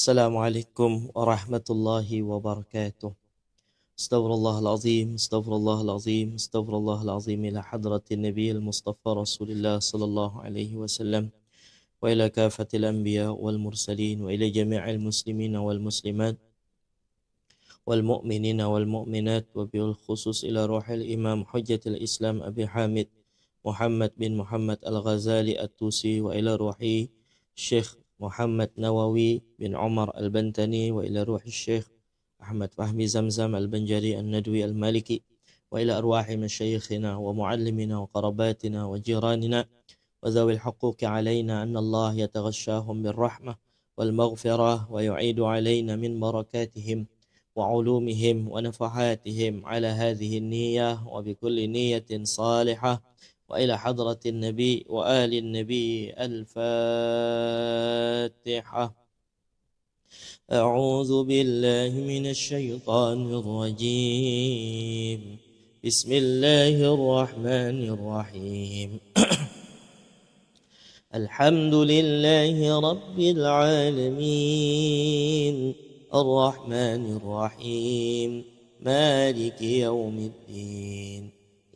السلام عليكم ورحمة الله وبركاته. استغفر الله العظيم استغفر الله العظيم استغفر الله العظيم إلى حضرة النبي المصطفى رسول الله صلى الله عليه وسلم وإلى كافة الأنبياء والمرسلين وإلى جميع المسلمين والمسلمات والمؤمنين والمؤمنات وبالخصوص إلى روح الإمام حجة الإسلام أبي حامد محمد بن محمد الغزالي التوسي وإلى روح الشيخ محمد نووي بن عمر البنتني وإلى روح الشيخ أحمد فهمي زمزم البنجري الندوي المالكي وإلى أرواح مشايخنا ومعلمنا وقرباتنا وجيراننا وذوي الحقوق علينا أن الله يتغشاهم بالرحمة والمغفرة ويعيد علينا من بركاتهم وعلومهم ونفحاتهم على هذه النية وبكل نية صالحة وإلى حضرة النبي وآل النبي الفاتحة. أعوذ بالله من الشيطان الرجيم. بسم الله الرحمن الرحيم. الحمد لله رب العالمين. الرحمن الرحيم. مالك يوم الدين.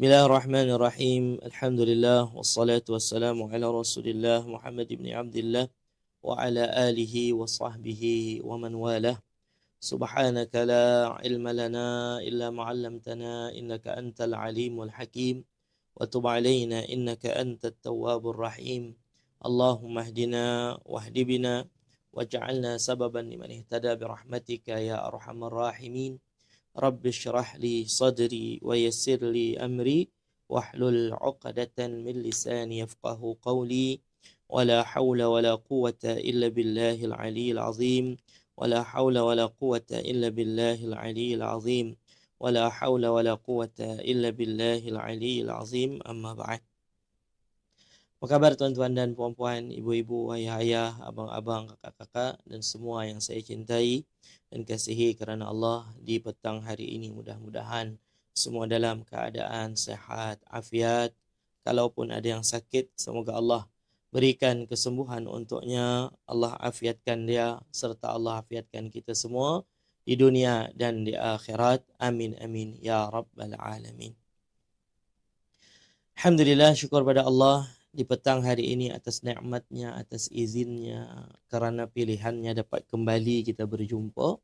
بسم الله الرحمن الرحيم الحمد لله والصلاة والسلام على رسول الله محمد بن عبد الله وعلى آله وصحبه ومن والاه سبحانك لا علم لنا إلا ما علمتنا إنك أنت العليم الحكيم وتب علينا إنك أنت التواب الرحيم اللهم اهدنا واهد بنا واجعلنا سببا لمن اهتدى برحمتك يا أرحم الراحمين رب اشرح لي صدري ويسر لي أمري واحلل عقدة من لساني يفقه قولي. ولا حول ولا قوة إلا بالله العلي العظيم. ولا حول ولا قوة إلا بالله العلي العظيم. ولا حول ولا قوة إلا بالله العلي العظيم. أما بعد. Apa khabar tuan-tuan dan puan-puan, ibu-ibu, ayah-ayah, abang-abang, kakak-kakak dan semua yang saya cintai dan kasihi kerana Allah di petang hari ini mudah-mudahan semua dalam keadaan sehat, afiat. Kalaupun ada yang sakit, semoga Allah berikan kesembuhan untuknya. Allah afiatkan dia serta Allah afiatkan kita semua di dunia dan di akhirat. Amin amin ya rabbal alamin. Alhamdulillah syukur pada Allah di petang hari ini atas nikmatnya, atas izinnya, kerana pilihannya dapat kembali kita berjumpa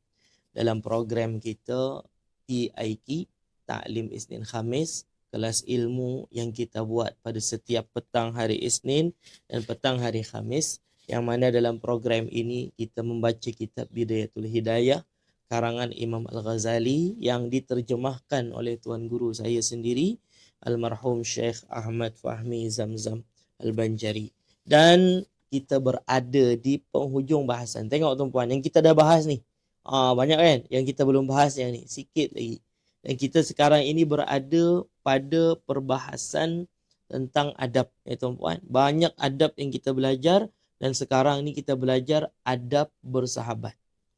dalam program kita TIK, Taklim Isnin Khamis, kelas ilmu yang kita buat pada setiap petang hari Isnin dan petang hari Khamis, yang mana dalam program ini kita membaca kitab Bidayatul Hidayah, karangan Imam Al-Ghazali yang diterjemahkan oleh Tuan Guru saya sendiri, Almarhum Syekh Ahmad Fahmi Zamzam. Al-Banjari. Dan kita berada di penghujung bahasan. Tengok tuan-puan, yang kita dah bahas ni. Ah, banyak kan yang kita belum bahas yang ni. Sikit lagi. Dan kita sekarang ini berada pada perbahasan tentang adab. Ya tuan-puan. Banyak adab yang kita belajar. Dan sekarang ni kita belajar adab bersahabat.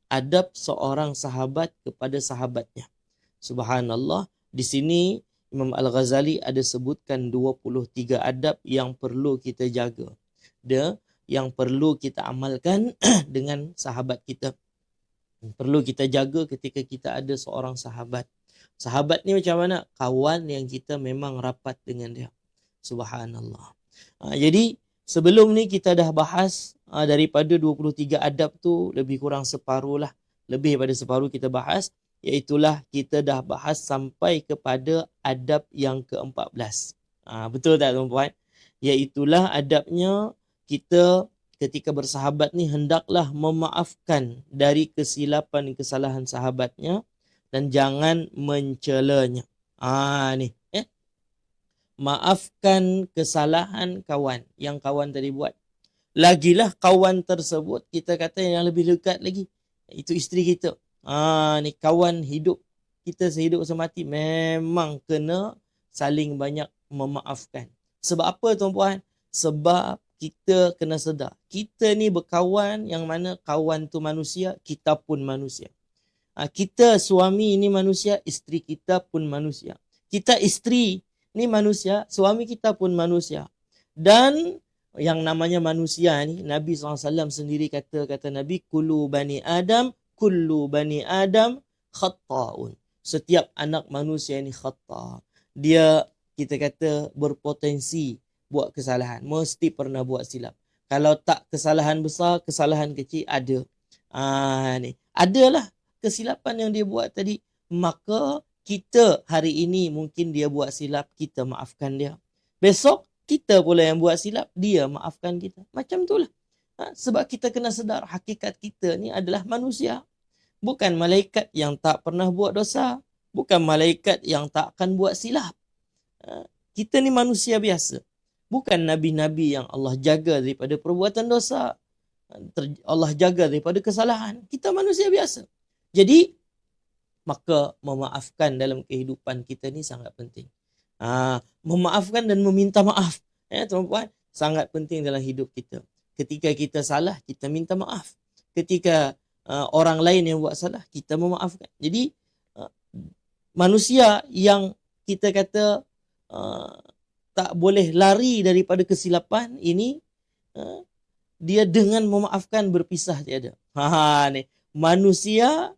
Adab seorang sahabat kepada sahabatnya. Subhanallah. Di sini Imam Al-Ghazali ada sebutkan 23 adab yang perlu kita jaga. Dia yang perlu kita amalkan dengan sahabat kita. Perlu kita jaga ketika kita ada seorang sahabat. Sahabat ni macam mana? Kawan yang kita memang rapat dengan dia. Subhanallah. Ha, jadi sebelum ni kita dah bahas ha, daripada 23 adab tu lebih kurang separuh lah. Lebih daripada separuh kita bahas iaitulah kita dah bahas sampai kepada adab yang ke-14. Ha, betul tak tuan-tuan? Iaitulah adabnya kita ketika bersahabat ni hendaklah memaafkan dari kesilapan kesalahan sahabatnya dan jangan mencelanya. Ah ha, ni, eh. Maafkan kesalahan kawan yang kawan tadi buat. Lagilah kawan tersebut kita kata yang lebih dekat lagi. Itu isteri kita. Ah ni kawan hidup kita sehidup semati memang kena saling banyak memaafkan. Sebab apa tuan-puan? Sebab kita kena sedar. Kita ni berkawan yang mana kawan tu manusia, kita pun manusia. Ha, kita suami ni manusia, isteri kita pun manusia. Kita isteri ni manusia, suami kita pun manusia. Dan yang namanya manusia ni, Nabi SAW sendiri kata, kata Nabi, Kulu bani Adam, kullu bani Adam khatta'un. Setiap anak manusia ni khata'. Dia, kita kata, berpotensi buat kesalahan. Mesti pernah buat silap. Kalau tak kesalahan besar, kesalahan kecil ada. Ah ni. Adalah kesilapan yang dia buat tadi. Maka kita hari ini mungkin dia buat silap, kita maafkan dia. Besok kita pula yang buat silap, dia maafkan kita. Macam itulah. Ha, sebab kita kena sedar hakikat kita ni adalah manusia. Bukan malaikat yang tak pernah buat dosa. Bukan malaikat yang tak akan buat silap. Ha, kita ni manusia biasa bukan nabi-nabi yang Allah jaga daripada perbuatan dosa. Allah jaga daripada kesalahan. Kita manusia biasa. Jadi, maka memaafkan dalam kehidupan kita ni sangat penting. Ha, memaafkan dan meminta maaf. Ya, tuan-tuan, sangat penting dalam hidup kita. Ketika kita salah, kita minta maaf. Ketika uh, orang lain yang buat salah, kita memaafkan. Jadi, uh, manusia yang kita kata uh, tak boleh lari daripada kesilapan ini ha, dia dengan memaafkan berpisah tiada. Ha, ha ni manusia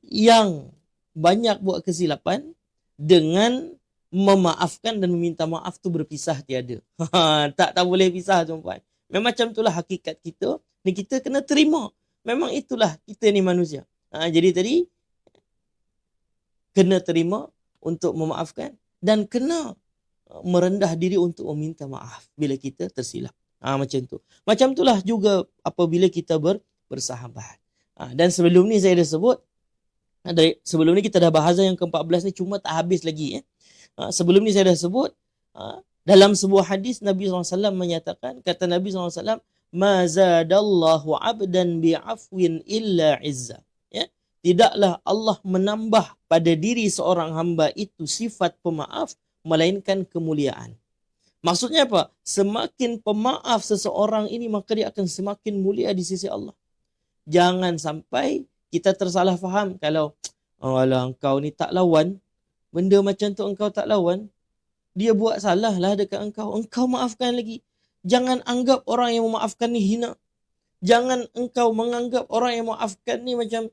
yang banyak buat kesilapan dengan memaafkan dan meminta maaf tu berpisah tiada. Ha, tak tak boleh pisah tuan-puan. Memang macam itulah hakikat kita. Ni kita kena terima. Memang itulah kita ni manusia. Ha, jadi tadi kena terima untuk memaafkan dan kena uh, merendah diri untuk meminta maaf bila kita tersilap. Ha, macam tu. Macam itulah juga apabila kita ber, bersahabat. Ha, dan sebelum ni saya dah sebut, ha, dari, sebelum ni kita dah bahasa yang ke-14 ni cuma tak habis lagi. Eh. Ha, sebelum ni saya dah sebut, ha, dalam sebuah hadis Nabi SAW menyatakan, kata Nabi SAW, Ma zadallahu abdan bi'afwin illa izza. Ya? Tidaklah Allah menambah pada diri seorang hamba itu sifat pemaaf melainkan kemuliaan. Maksudnya apa? Semakin pemaaf seseorang ini maka dia akan semakin mulia di sisi Allah. Jangan sampai kita tersalah faham kalau alah engkau ni tak lawan, benda macam tu engkau tak lawan, dia buat salah lah dekat engkau, engkau maafkan lagi. Jangan anggap orang yang memaafkan ni hina. Jangan engkau menganggap orang yang memaafkan ni macam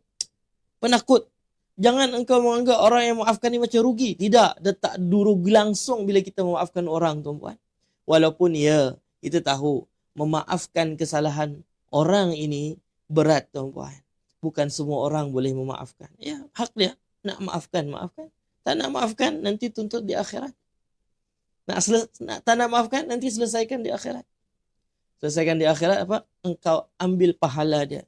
penakut. Jangan engkau menganggap orang yang memaafkan ni macam rugi. Tidak. Dia tak rugi langsung bila kita memaafkan orang, tuan-puan. Walaupun ya, kita tahu memaafkan kesalahan orang ini berat, tuan-puan. Bukan semua orang boleh memaafkan. Ya, hak dia. Nak maafkan, maafkan. Tak nak maafkan, nanti tuntut di akhirat. Nak, nak tak nak maafkan, nanti selesaikan di akhirat. Selesaikan di akhirat apa? Engkau ambil pahala dia.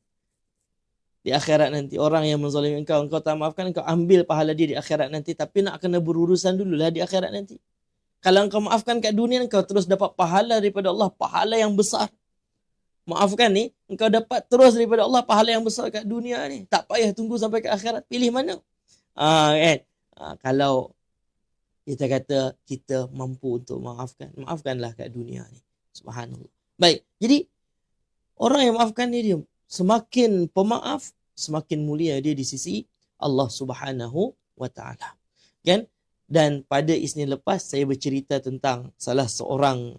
Di akhirat nanti. Orang yang menzalimi engkau engkau tak maafkan engkau ambil pahala dia di akhirat nanti. Tapi nak kena berurusan dululah di akhirat nanti. Kalau engkau maafkan kat dunia engkau terus dapat pahala daripada Allah. Pahala yang besar. Maafkan ni engkau dapat terus daripada Allah pahala yang besar kat dunia ni. Tak payah tunggu sampai ke akhirat. Pilih mana? Ah kan? Ah, kalau kita kata kita mampu untuk maafkan maafkanlah kat dunia ni subhanallah baik jadi orang yang maafkan ni dia semakin pemaaf semakin mulia dia di sisi Allah Subhanahu wa taala. Kan? Dan pada Isnin lepas saya bercerita tentang salah seorang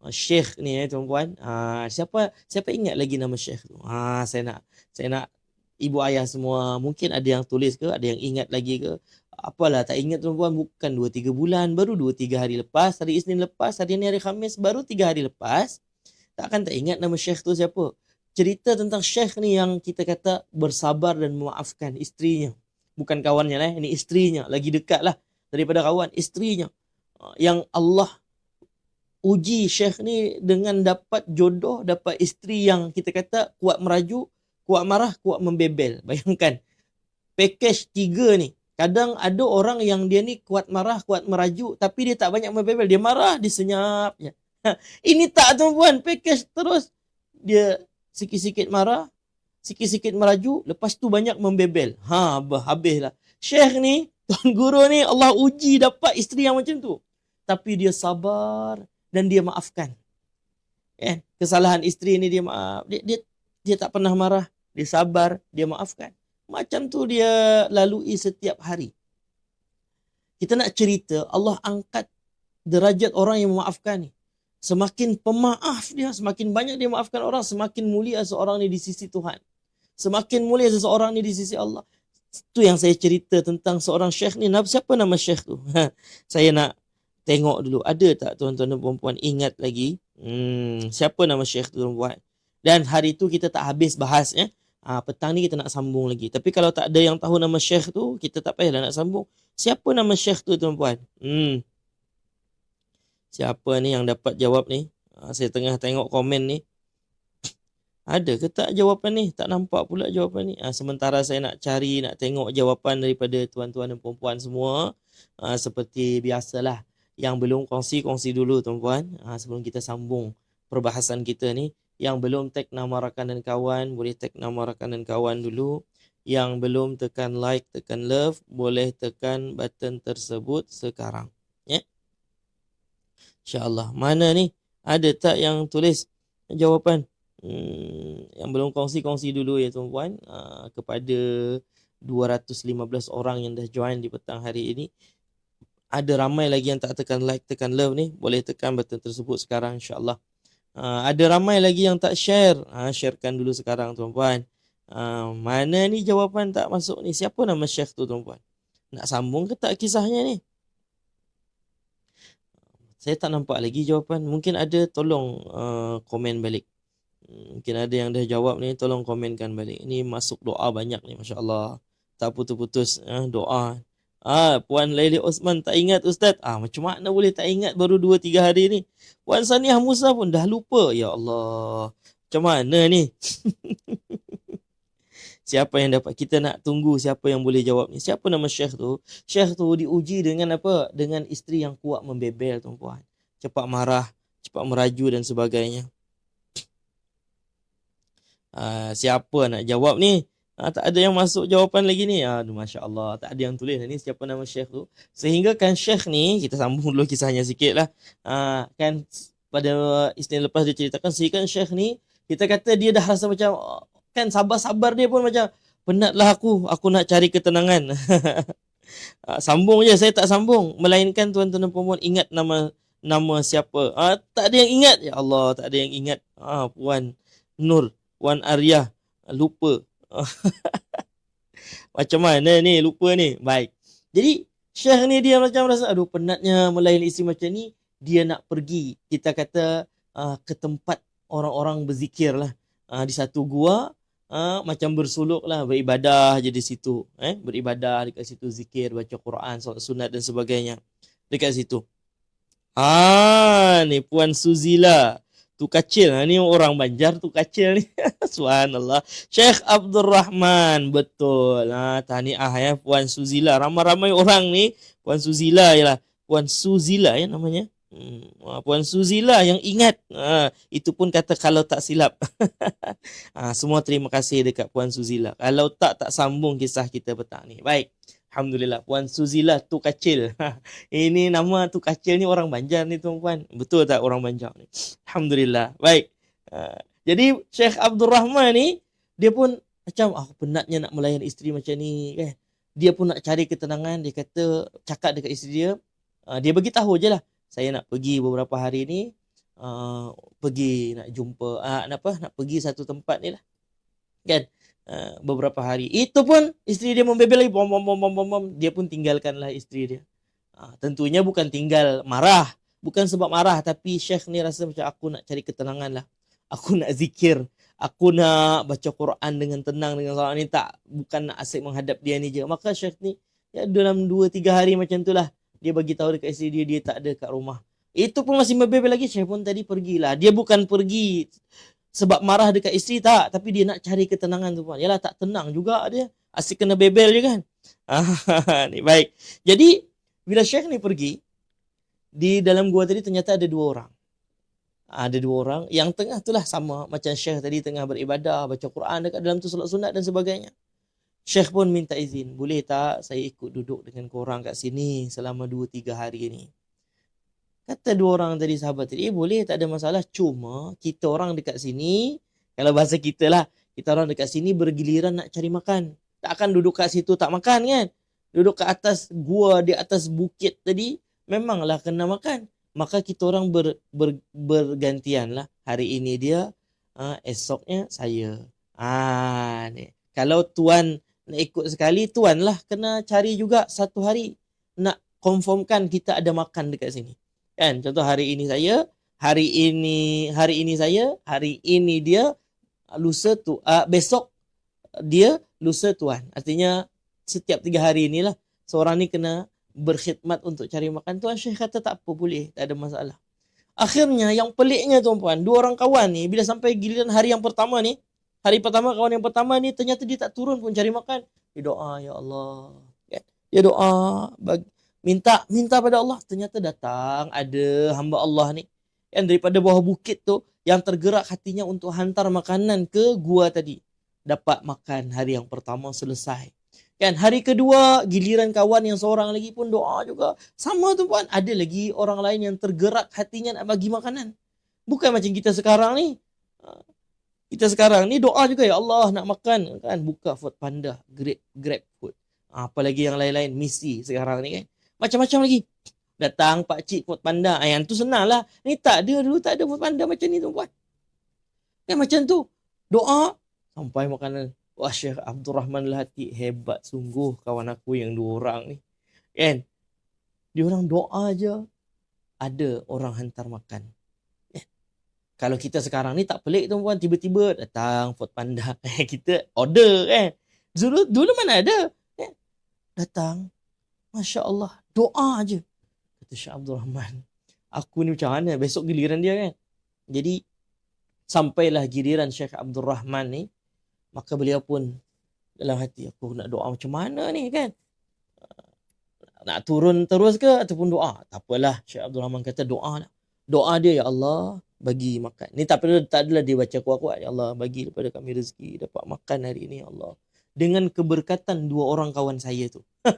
uh, syekh ni eh tuan-puan. Uh, siapa siapa ingat lagi nama syekh tu? Ha saya nak saya nak ibu ayah semua mungkin ada yang tulis ke, ada yang ingat lagi ke? Apalah tak ingat tuan-puan bukan 2 3 bulan, baru 2 3 hari lepas, hari Isnin lepas, hari ni hari Khamis baru 3 hari lepas. Takkan tak ingat nama syekh tu siapa? cerita tentang syekh ni yang kita kata bersabar dan memaafkan isterinya. Bukan kawannya lah, ini isterinya. Lagi dekat lah daripada kawan, isterinya. Ah, yang Allah uji syekh ni dengan dapat jodoh, dapat isteri yang kita kata kuat meraju, kuat marah, kuat membebel. Bayangkan, package tiga ni. Kadang ada orang yang dia ni kuat marah, kuat meraju, tapi dia tak banyak membebel. Dia marah, disenyap. Ini tak tuan-puan, package terus. Dia sikit-sikit marah, sikit-sikit meraju, lepas tu banyak membebel. Ha, habislah. Syekh ni, tuan guru ni, Allah uji dapat isteri yang macam tu. Tapi dia sabar dan dia maafkan. Eh, kesalahan isteri ni dia maaf. Dia, dia, dia tak pernah marah. Dia sabar, dia maafkan. Macam tu dia lalui setiap hari. Kita nak cerita, Allah angkat derajat orang yang memaafkan ni. Semakin pemaaf dia, semakin banyak dia maafkan orang, semakin mulia seorang ni di sisi Tuhan. Semakin mulia seseorang ni di sisi Allah. Itu yang saya cerita tentang seorang syekh ni. Siapa nama syekh tu? saya nak tengok dulu. Ada tak tuan-tuan dan perempuan ingat lagi? Hmm, siapa nama syekh tu tuan-tuan? Dan hari tu kita tak habis bahas ya. Ha, petang ni kita nak sambung lagi. Tapi kalau tak ada yang tahu nama syekh tu, kita tak payahlah nak sambung. Siapa nama syekh tu tuan-tuan? Hmm. Siapa ni yang dapat jawab ni? Ha, saya tengah tengok komen ni. Ada ke tak jawapan ni? Tak nampak pula jawapan ni. Ha, sementara saya nak cari, nak tengok jawapan daripada tuan-tuan dan perempuan semua. Ha, seperti biasalah. Yang belum kongsi, kongsi dulu tuan-tuan. Ha, sebelum kita sambung perbahasan kita ni. Yang belum tag nama rakan dan kawan, boleh tag nama rakan dan kawan dulu. Yang belum tekan like, tekan love, boleh tekan button tersebut sekarang. Ya? Yeah? InsyaAllah. Mana ni? Ada tak yang tulis jawapan? hmm, yang belum kongsi-kongsi dulu ya tuan-puan uh, kepada 215 orang yang dah join di petang hari ini ada ramai lagi yang tak tekan like tekan love ni boleh tekan button tersebut sekarang insyaallah uh, ada ramai lagi yang tak share. Uh, sharekan dulu sekarang tuan-puan. Uh, mana ni jawapan tak masuk ni? Siapa nama syekh tu tuan-puan? Nak sambung ke tak kisahnya ni? Saya tak nampak lagi jawapan. Mungkin ada tolong uh, komen balik. Mungkin ada yang dah jawab ni Tolong komenkan balik. Ini masuk doa banyak ni Masya Allah Tak putus-putus eh, doa Ah, Puan Laili Osman tak ingat Ustaz. Ah, macam mana boleh tak ingat baru 2 3 hari ni? Puan Saniah Musa pun dah lupa. Ya Allah. Macam mana ni? siapa yang dapat kita nak tunggu siapa yang boleh jawab ni? Siapa nama Syekh tu? Syekh tu diuji dengan apa? Dengan isteri yang kuat membebel tuan-puan. Cepat marah, cepat meraju dan sebagainya. Uh, siapa nak jawab ni? Uh, tak ada yang masuk jawapan lagi ni. Aduh, Masya Allah. Tak ada yang tulis ni. Siapa nama Syekh tu? Sehingga kan Syekh ni, kita sambung dulu kisahnya sikit lah. Uh, kan pada istilah lepas dia ceritakan, sehingga Syekh ni, kita kata dia dah rasa macam, kan sabar-sabar dia pun macam, penatlah aku, aku nak cari ketenangan. uh, sambung je, saya tak sambung. Melainkan tuan-tuan dan perempuan ingat nama nama siapa. Uh, tak ada yang ingat. Ya Allah, tak ada yang ingat. Uh, Puan Nur. Wan Arya lupa. macam mana ni lupa ni? Baik. Jadi Syekh ni dia macam rasa aduh penatnya melayan isteri macam ni, dia nak pergi kita kata uh, ke tempat orang-orang berzikir lah. Uh, di satu gua uh, macam bersuluk lah beribadah je di situ eh beribadah dekat situ zikir baca Quran solat sunat dan sebagainya dekat situ ah ni puan Suzila tu kacil. Ni orang Banjar tu kacil ni. Subhanallah. Syekh Abdul Rahman betul. Ha tahniah ya puan Suzila. Ramai-ramai orang ni puan Suzila ialah puan Suzila ya namanya. Hmm, puan Suzila yang ingat. Ha, itu pun kata kalau tak silap. Ha, semua terima kasih dekat puan Suzila. Kalau tak tak sambung kisah kita petang ni. Baik Alhamdulillah Puan Suzila tu kacil. Ini nama tu kacil ni orang Banjar ni tuan-puan. Betul tak orang Banjar ni? Alhamdulillah. Baik. Uh, jadi Syekh Abdul Rahman ni dia pun macam aku oh, penatnya nak melayan isteri macam ni kan. Dia pun nak cari ketenangan. Dia kata cakap dekat isteri dia. Uh, dia bagi tahu je lah. Saya nak pergi beberapa hari ni. Uh, pergi nak jumpa. Uh, apa? Nak pergi satu tempat ni lah. Kan? Uh, beberapa hari. Itu pun isteri dia membebel lagi. Bom, bom, bom, bom, bom. Dia pun tinggalkanlah isteri dia. Uh, tentunya bukan tinggal marah. Bukan sebab marah. Tapi Syekh ni rasa macam aku nak cari ketenangan lah. Aku nak zikir. Aku nak baca Quran dengan tenang dengan salat ni. Tak. Bukan nak asyik menghadap dia ni je. Maka Syekh ni ya, dalam 2-3 hari macam tu lah. Dia bagi tahu dekat isteri dia. Dia tak ada kat rumah. Itu pun masih membebel lagi. Syekh pun tadi pergilah. Dia bukan pergi sebab marah dekat isteri tak tapi dia nak cari ketenangan tu pun yalah tak tenang juga dia asyik kena bebel je kan ni baik jadi bila syekh ni pergi di dalam gua tadi ternyata ada dua orang Ada dua orang. Yang tengah tu lah sama macam Syekh tadi tengah beribadah, baca Quran dekat dalam tu solat sunat dan sebagainya. Syekh pun minta izin. Boleh tak saya ikut duduk dengan korang kat sini selama dua tiga hari ni. Kata dua orang tadi sahabat tadi, eh, boleh tak ada masalah. Cuma kita orang dekat sini, kalau bahasa kita lah, kita orang dekat sini bergiliran nak cari makan. Tak akan duduk kat situ tak makan kan? Duduk kat atas gua di atas bukit tadi, memanglah kena makan. Maka kita orang ber, ber, bergantian lah. Hari ini dia, uh, esoknya saya. Ah, ni. Kalau tuan nak ikut sekali, tuan lah kena cari juga satu hari. Nak confirmkan kita ada makan dekat sini. Kan? Contoh hari ini saya, hari ini hari ini saya, hari ini dia, lusa tu uh, besok dia lusa tuan. Artinya setiap tiga hari inilah seorang ni kena berkhidmat untuk cari makan. Tuan Syekh kata tak apa boleh, tak ada masalah. Akhirnya yang peliknya tuan-puan, dua orang kawan ni bila sampai giliran hari yang pertama ni, hari pertama kawan yang pertama ni ternyata dia tak turun pun cari makan. Dia doa ya Allah. Ya, doa bagi, minta minta pada Allah ternyata datang ada hamba Allah ni yang daripada bawah bukit tu yang tergerak hatinya untuk hantar makanan ke gua tadi. Dapat makan hari yang pertama selesai. Kan hari kedua giliran kawan yang seorang lagi pun doa juga. Sama tu puan, ada lagi orang lain yang tergerak hatinya nak bagi makanan. Bukan macam kita sekarang ni. Ha, kita sekarang ni doa juga ya Allah nak makan kan buka food panda, grab grab food. Ha, apalagi yang lain-lain misi sekarang ni kan. Macam-macam lagi datang pak cik food panda. Ah, yang tu senang lah. Ni tak ada dulu tak ada food panda macam ni tu buat. Kan macam tu. Doa sampai makanan. Wah Syekh Abdul Rahman Lahati hebat sungguh kawan aku yang dua orang ni. Kan? Dia orang doa aja ada orang hantar makan. Eh, kalau kita sekarang ni tak pelik tu puan tiba-tiba datang food panda. kita order kan. Dulu, dulu mana ada? Eh, datang. Masya Allah. Doa aja kata Syekh Abdul Rahman. Aku ni macam mana? Besok giliran dia kan? Jadi, sampailah giliran Syekh Abdul Rahman ni, maka beliau pun dalam hati, aku nak doa macam mana ni kan? Nak turun terus ke ataupun doa? Tak apalah, Syekh Abdul Rahman kata doa lah. Doa dia, Ya Allah, bagi makan. Ni tak tak adalah dia baca kuat-kuat. Ya Allah, bagi daripada kami rezeki, dapat makan hari ini, Ya Allah dengan keberkatan dua orang kawan saya tu.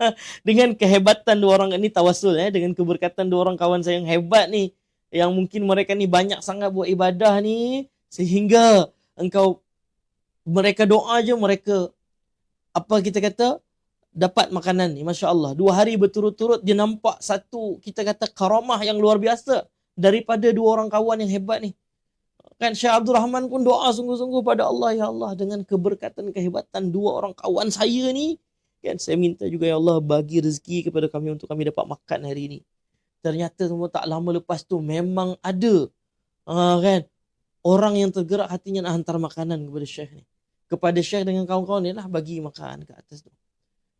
dengan kehebatan dua orang ini tawasul eh. Dengan keberkatan dua orang kawan saya yang hebat ni yang mungkin mereka ni banyak sangat buat ibadah ni sehingga engkau mereka doa je mereka apa kita kata dapat makanan ni masya-Allah. Dua hari berturut-turut dia nampak satu kita kata karamah yang luar biasa daripada dua orang kawan yang hebat ni Kan Syekh Abdul Rahman pun doa sungguh-sungguh pada Allah ya Allah dengan keberkatan kehebatan dua orang kawan saya ni kan saya minta juga ya Allah bagi rezeki kepada kami untuk kami dapat makan hari ini. Ternyata semua tak lama lepas tu memang ada uh, kan orang yang tergerak hatinya nak hantar makanan kepada Syekh ni. Kepada Syekh dengan kawan-kawan ni lah bagi makan ke atas tu.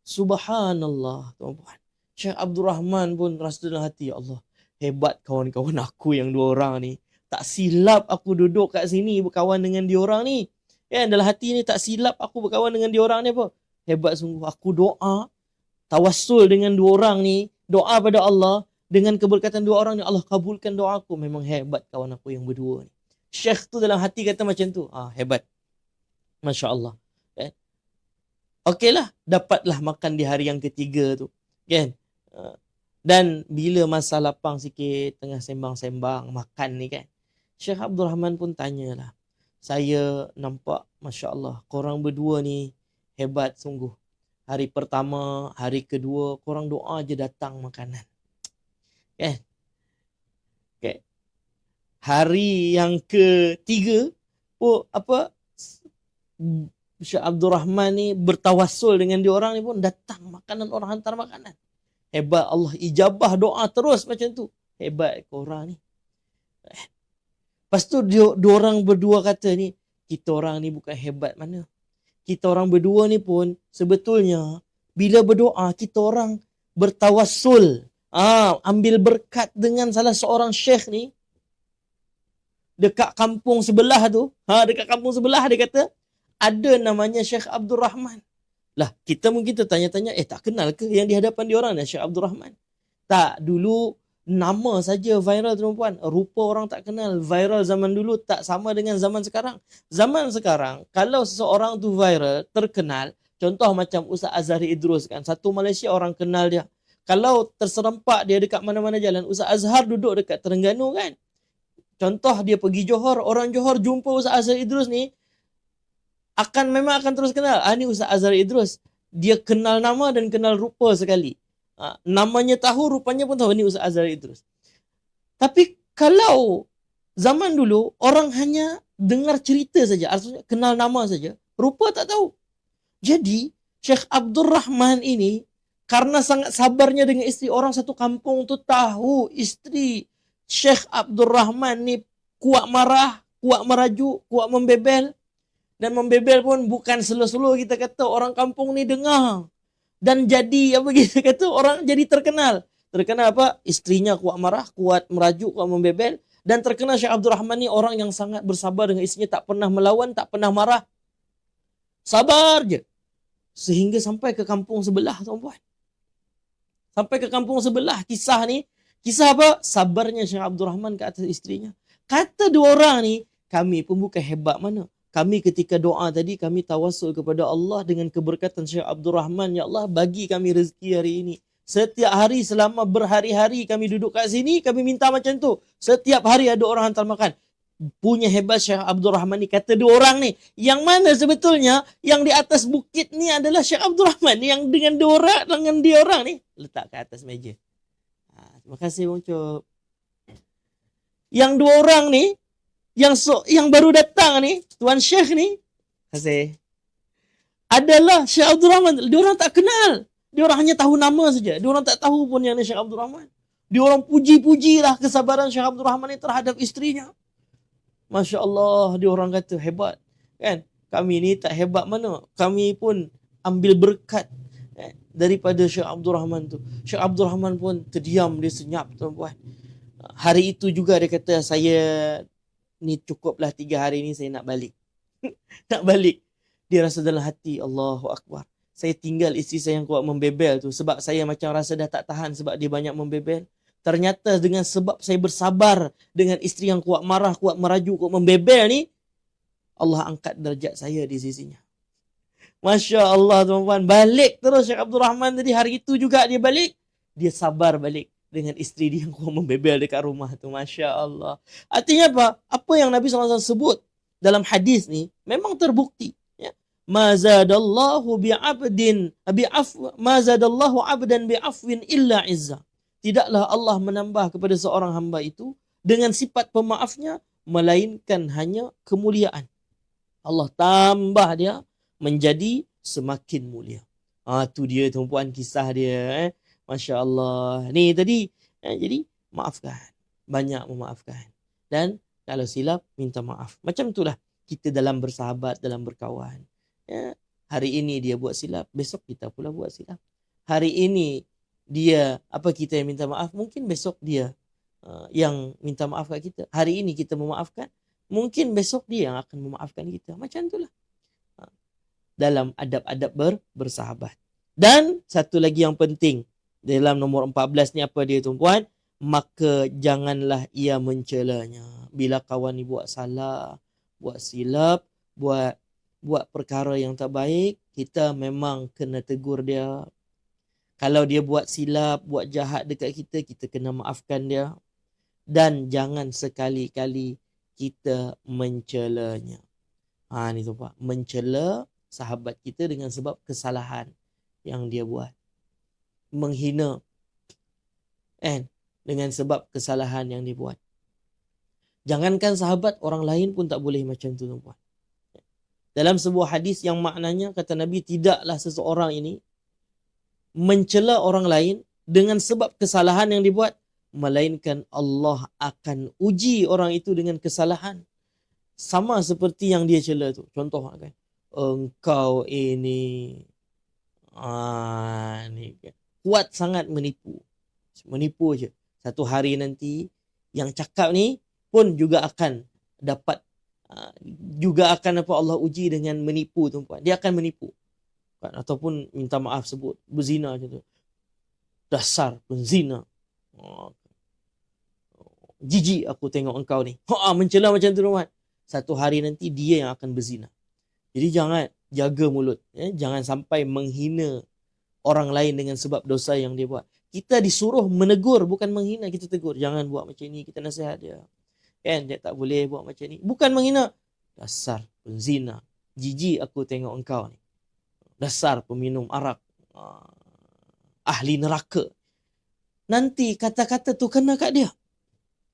Subhanallah tuan-tuan. Syekh Abdul Rahman pun rasa dalam hati ya Allah hebat kawan-kawan aku yang dua orang ni tak silap aku duduk kat sini berkawan dengan diorang ni. Kan dalam hati ni tak silap aku berkawan dengan diorang ni apa? Hebat sungguh aku doa tawassul dengan dua orang ni, doa pada Allah dengan keberkatan dua orang ni Allah kabulkan doa aku. Memang hebat kawan aku yang berdua ni. Syekh tu dalam hati kata macam tu. Ah hebat. Masya-Allah. Eh? Okeylah, dapatlah makan di hari yang ketiga tu. Kan? Ah, dan bila masa lapang sikit tengah sembang-sembang makan ni kan. Syekh Abdul Rahman pun tanyalah. Saya nampak Masya Allah korang berdua ni hebat sungguh. Hari pertama, hari kedua korang doa je datang makanan. Kan? Okay. Hari yang ketiga oh, apa Syekh Abdul Rahman ni bertawassul dengan dia orang ni pun datang makanan orang hantar makanan. Hebat Allah ijabah doa terus macam tu. Hebat korang ni. Eh, Lepas tu dia, dua orang berdua kata ni, kita orang ni bukan hebat mana. Kita orang berdua ni pun sebetulnya bila berdoa kita orang bertawassul. Ah, ambil berkat dengan salah seorang syekh ni dekat kampung sebelah tu. Ha, dekat kampung sebelah dia kata ada namanya Syekh Abdul Rahman. Lah, kita mungkin tertanya-tanya, eh tak kenal ke yang di hadapan dia orang ni Syekh Abdul Rahman? Tak, dulu nama saja viral tuan-puan. Rupa orang tak kenal. Viral zaman dulu tak sama dengan zaman sekarang. Zaman sekarang, kalau seseorang tu viral, terkenal, contoh macam Ustaz Azhari Idrus kan, satu Malaysia orang kenal dia. Kalau terserempak dia dekat mana-mana jalan, Ustaz Azhar duduk dekat Terengganu kan. Contoh dia pergi Johor, orang Johor jumpa Ustaz Azhar Idrus ni, akan memang akan terus kenal. Ah ni Ustaz Azhar Idrus. Dia kenal nama dan kenal rupa sekali. Ha, namanya tahu, rupanya pun tahu. Ini Ustaz Azhar Idrus. Tapi kalau zaman dulu, orang hanya dengar cerita saja. Artinya kenal nama saja. Rupa tak tahu. Jadi, Syekh Abdul Rahman ini, karena sangat sabarnya dengan isteri orang satu kampung tu tahu isteri Syekh Abdul Rahman ni kuat marah, kuat merajuk, kuat membebel. Dan membebel pun bukan selo-selo kita kata orang kampung ni dengar dan jadi apa kita kata orang jadi terkenal. Terkenal apa? Istrinya kuat marah, kuat merajuk, kuat membebel dan terkenal Syekh Abdul Rahman ni orang yang sangat bersabar dengan istrinya, tak pernah melawan, tak pernah marah. Sabar je. Sehingga sampai ke kampung sebelah tuan-puan. Sampai ke kampung sebelah kisah ni, kisah apa? Sabarnya Syekh Abdul Rahman ke atas istrinya. Kata dua orang ni, kami pun bukan hebat mana kami ketika doa tadi kami tawasul kepada Allah dengan keberkatan Syekh Abdul Rahman ya Allah bagi kami rezeki hari ini. Setiap hari selama berhari-hari kami duduk kat sini kami minta macam tu. Setiap hari ada orang hantar makan. Punya hebat Syekh Abdul Rahman ni kata dua orang ni yang mana sebetulnya yang di atas bukit ni adalah Syekh Abdul Rahman yang dengan dua orang dengan dia orang ni. Letak kat atas meja. Ha, terima kasih Bang Cop yang dua orang ni yang so, yang baru datang ni, Tuan Syekh ni, kasih. Adalah Syekh Abdul Rahman. Dia orang tak kenal. Dia orang hanya tahu nama saja. Dia orang tak tahu pun yang ni Syekh Abdul Rahman. Dia orang puji-pujilah kesabaran Syekh Abdul Rahman ni terhadap istrinya. Masya Allah, dia orang kata hebat. Kan? Kami ni tak hebat mana. Kami pun ambil berkat eh, daripada Syekh Abdul Rahman tu. Syekh Abdul Rahman pun terdiam, dia senyap tuan-puan. Hari itu juga dia kata saya ni cukuplah tiga hari ni saya nak balik. nak balik. Dia rasa dalam hati, Allahu Akbar. Saya tinggal isteri saya yang kuat membebel tu. Sebab saya macam rasa dah tak tahan sebab dia banyak membebel. Ternyata dengan sebab saya bersabar dengan isteri yang kuat marah, kuat merajuk, kuat membebel ni. Allah angkat derajat saya di sisinya. Masya Allah tuan-tuan. Balik terus Syekh Abdul Rahman tadi. Hari itu juga dia balik. Dia sabar balik dengan isteri dia yang kuat membebel dekat rumah tu. Masya Allah. Artinya apa? Apa yang Nabi SAW sebut dalam hadis ni memang terbukti. Ya. Mazadallahu bi'abdin bi'af mazadallahu abdan bi'afwin illa izza. Tidaklah Allah menambah kepada seorang hamba itu dengan sifat pemaafnya melainkan hanya kemuliaan. Allah tambah dia menjadi semakin mulia. Ah tu dia tumpuan kisah dia eh. Masya Allah. Ni tadi. Eh, jadi maafkan. Banyak memaafkan. Dan kalau silap, minta maaf. Macam itulah kita dalam bersahabat, dalam berkawan. Ya, hari ini dia buat silap, besok kita pula buat silap. Hari ini dia, apa kita yang minta maaf, mungkin besok dia uh, yang minta maaf kat kita. Hari ini kita memaafkan, mungkin besok dia yang akan memaafkan kita. Macam itulah. Uh, dalam adab-adab ber, bersahabat. Dan satu lagi yang penting, dalam nombor 14 ni apa dia tuan-puan? Maka janganlah ia mencelanya. Bila kawan ni buat salah buat silap buat buat perkara yang tak baik kita memang kena tegur dia. Kalau dia buat silap buat jahat dekat kita kita kena maafkan dia. Dan jangan sekali-kali kita mencelanya. Ha ni tu pak mencela sahabat kita dengan sebab kesalahan yang dia buat menghina. Kan dengan sebab kesalahan yang dibuat. Jangankan sahabat orang lain pun tak boleh macam tu tuan dalam sebuah hadis yang maknanya kata nabi tidaklah seseorang ini mencela orang lain dengan sebab kesalahan yang dibuat melainkan Allah akan uji orang itu dengan kesalahan. Sama seperti yang dia cela tu. Contoh kan? Engkau ini ah ni kan kuat sangat menipu. Menipu je. Satu hari nanti yang cakap ni pun juga akan dapat uh, juga akan apa Allah uji dengan menipu tu puan. Dia akan menipu. Kan? Ataupun minta maaf sebut berzina macam tu. Dasar penzina. Oh. jijik aku tengok engkau ni. Ha, mencela macam tu Muhammad. Satu hari nanti dia yang akan berzina. Jadi jangan jaga mulut. Eh? Jangan sampai menghina orang lain dengan sebab dosa yang dia buat. Kita disuruh menegur, bukan menghina. Kita tegur. Jangan buat macam ni. Kita nasihat dia. Kan? Dia tak boleh buat macam ni. Bukan menghina. Dasar penzina. Jijik aku tengok engkau ni. Dasar peminum arak. Ah, ahli neraka. Nanti kata-kata tu kena kat dia.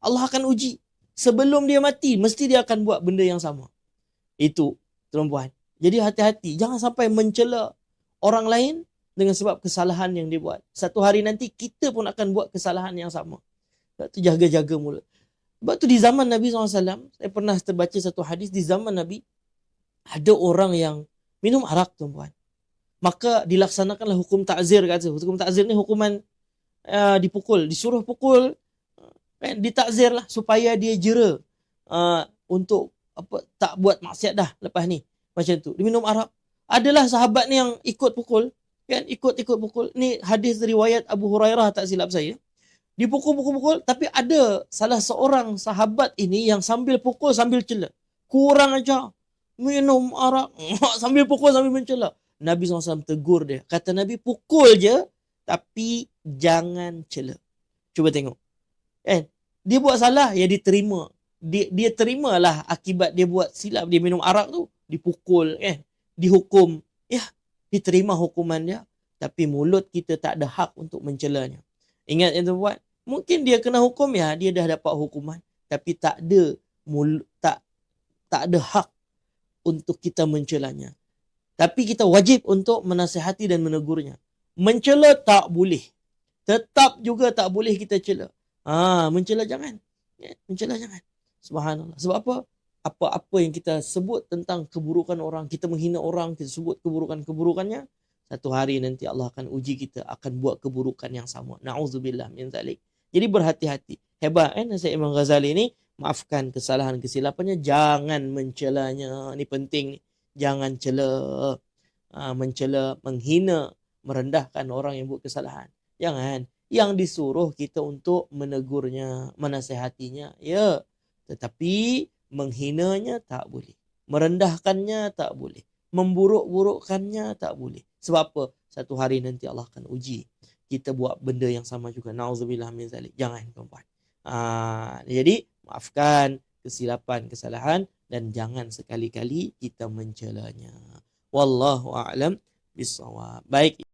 Allah akan uji. Sebelum dia mati, mesti dia akan buat benda yang sama. Itu, tuan-puan. Jadi hati-hati. Jangan sampai mencela orang lain dengan sebab kesalahan yang dia buat. Satu hari nanti kita pun akan buat kesalahan yang sama. Sebab tu jaga-jaga mulut. Sebab tu di zaman Nabi SAW, saya pernah terbaca satu hadis di zaman Nabi, ada orang yang minum arak tuan-puan. Maka dilaksanakanlah hukum takzir kata. Hukum takzir ni hukuman uh, dipukul, disuruh pukul, kan, ditakzir lah supaya dia jera uh, untuk apa tak buat maksiat dah lepas ni. Macam tu. Dia minum arak. Adalah sahabat ni yang ikut pukul kan? Ikut-ikut pukul ni hadis riwayat Abu Hurairah tak silap saya. Dipukul-pukul-pukul tapi ada salah seorang sahabat ini yang sambil pukul sambil cela kurang aja minum arak. Sambil pukul sambil mencela. Nabi SAW tegur dia. Kata Nabi pukul je tapi jangan cela cuba tengok. Kan? Dia buat salah ya diterima. Dia dia terimalah akibat dia buat silap dia minum arak tu. Dipukul kan? Dihukum. Ya diterima hukuman dia tapi mulut kita tak ada hak untuk mencelanya. Ingat yang tu buat mungkin dia kena hukum ya dia dah dapat hukuman. Tapi tak ada mulut tak tak ada hak untuk kita mencelanya. Tapi kita wajib untuk menasihati dan menegurnya. Mencela tak boleh. Tetap juga tak boleh kita cela. Ah ha, mencela jangan. Ya, mencela jangan. Subhanallah. Sebab apa apa-apa yang kita sebut tentang keburukan orang, kita menghina orang, kita sebut keburukan-keburukannya, satu hari nanti Allah akan uji kita akan buat keburukan yang sama. Nauzubillah min zalik. Jadi berhati-hati. Hebat kan Syekh Imam Ghazali ni maafkan kesalahan kesilapannya, jangan mencelanya. Ini penting. Jangan cela, ha, mencela, menghina, merendahkan orang yang buat kesalahan. Jangan. Yang disuruh kita untuk menegurnya, menasehatinya. Ya. Tetapi menghinanya tak boleh. Merendahkannya tak boleh. Memburuk-burukkannya tak boleh. Sebab apa? Satu hari nanti Allah akan uji. Kita buat benda yang sama juga. Na'udzubillah min zalik. Jangan tuan-tuan. Ha, jadi maafkan kesilapan, kesalahan dan jangan sekali-kali kita mencelanya. Wallahu a'lam bisawab. Baik.